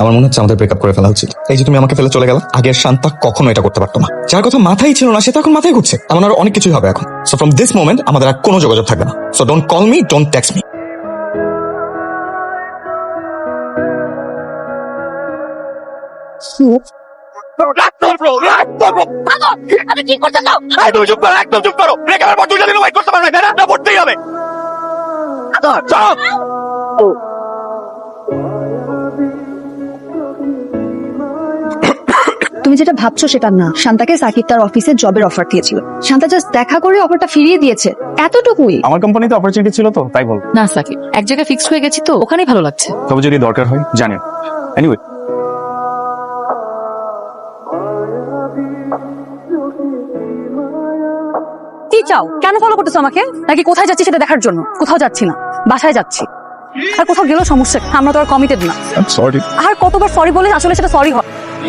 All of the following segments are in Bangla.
আমার মনে হচ্ছে আমাদের ব্রেকআপ করে ফেলা উচিত। এই যে তুমি আমাকে ফেলে চলে গেল আগের শান্তা কখনো এটা করতে পারতো না। যার কথা মাথায় ছিল না সে তো এখন মাথায় ঘুরছে। এমন আর অনেক কিছুই হবে এখন। সো ফ্রম দিস মোমেন্ট আমাদের আর কোনো যোগাযোগ থাকবে না। So don't call me don't text me আমি কি করতে চাও? একদম চুপ করো একদম চুপ করো। ব্রেকআপের পর দুই দিন করতে পারবে না না পড়তেই হবে। তুমি যেটা ভাবছ সেটা না। শান্তাকে সাকিব তার অফিসে জবের অফার দিয়েছিল। শান্তা জাস্ট দেখা করে অফারটা ফিরিয়ে দিয়েছে। এতটুকুই। আমার কোম্পানিতে অপরচুনিটি ছিল তো তাই বল। না সাকিব এক জায়গায় ফিক্সড হয়ে গেছি তো ওখানেই ভালো লাগছে। তবে যদি দরকার হয় জানেন এনিওয়ে কি চাও? কেন ফলো করতেছো আমাকে? নাকি কোথায় যাচ্ছি সেটা দেখার জন্য? কোথাও যাচ্ছি না। বাসায় যাচ্ছি। আর কোথাও গেলেও সমস্যা। আমরা তো আর কমিটেড না। সরি আর কতবার সরি বলে আসলে সেটা সরি হয়।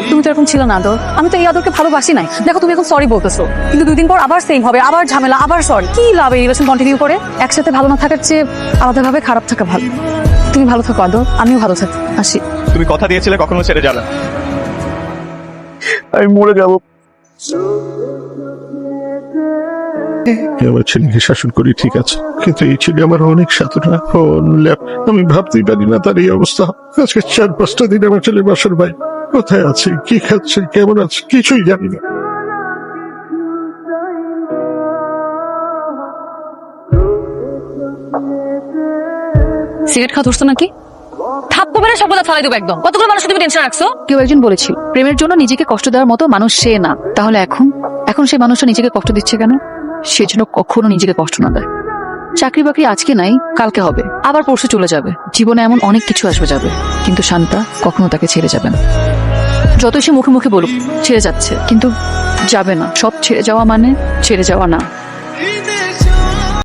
তুমি তো এরকম ছিল না আদর। আমি তো এই আদরকে ভালোবাসি নাই। দেখো তুমি এখন সরি বলতেছো। কিন্তু দুই দিন পর আবার সেম হবে আবার ঝামেলা আবার সরি কি লাভ এই রিলেশন কন্টিনিউ করে? একসাথে ভালো না থাকার চেয়ে আলাদাভাবে খারাপ থাকা ভালো। তুমি ভালো থাকো আদর। আমিও ভালো থাকি আসি। তুমি কথা দিয়েছিলে কখনো ছেড়ে যাবে। আমি মরে যাব। আমার ছেলেকে শাসন করি ঠিক আছে। কিন্তু এই ছেলে আমার অনেক সাধনা ফোন ল্যাপ আমি ভাবতেই পারি না তার এই অবস্থা। আজকে চার পাঁচটা দিন আমার ছেলে বাসর ভাই কোথায় আছে? কি খাচ্ছে? কেমন আছে? কিছুই জানি না। সিগারেট খাওয়া ধরছো নাকি? মেরে সব কথা ফালাই দেবো একদম। কতগুলো মানুষ তুমি টেনশন রাখছো? কেউ একজন বলেছিল প্রেমের জন্য নিজেকে কষ্ট দেওয়ার মতো মানুষ সে না। তাহলে এখন? এখন সে মানুষটা নিজেকে কষ্ট দিচ্ছে কেন? সে যেন কখনো নিজেকে কষ্ট না দেয়। চাকরি বাকরি আজকে নাই, কালকে হবে। আবার পরশু চলে যাবে। জীবনে এমন অনেক কিছু আসবে যাবে, কিন্তু শান্তা কখনো তাকে ছেড়ে যাবে না। যতই সে মুখে মুখে বলুক, ছেড়ে যাচ্ছে। কিন্তু যাবে না। সব ছেড়ে যাওয়া মানে ছেড়ে যাওয়া না।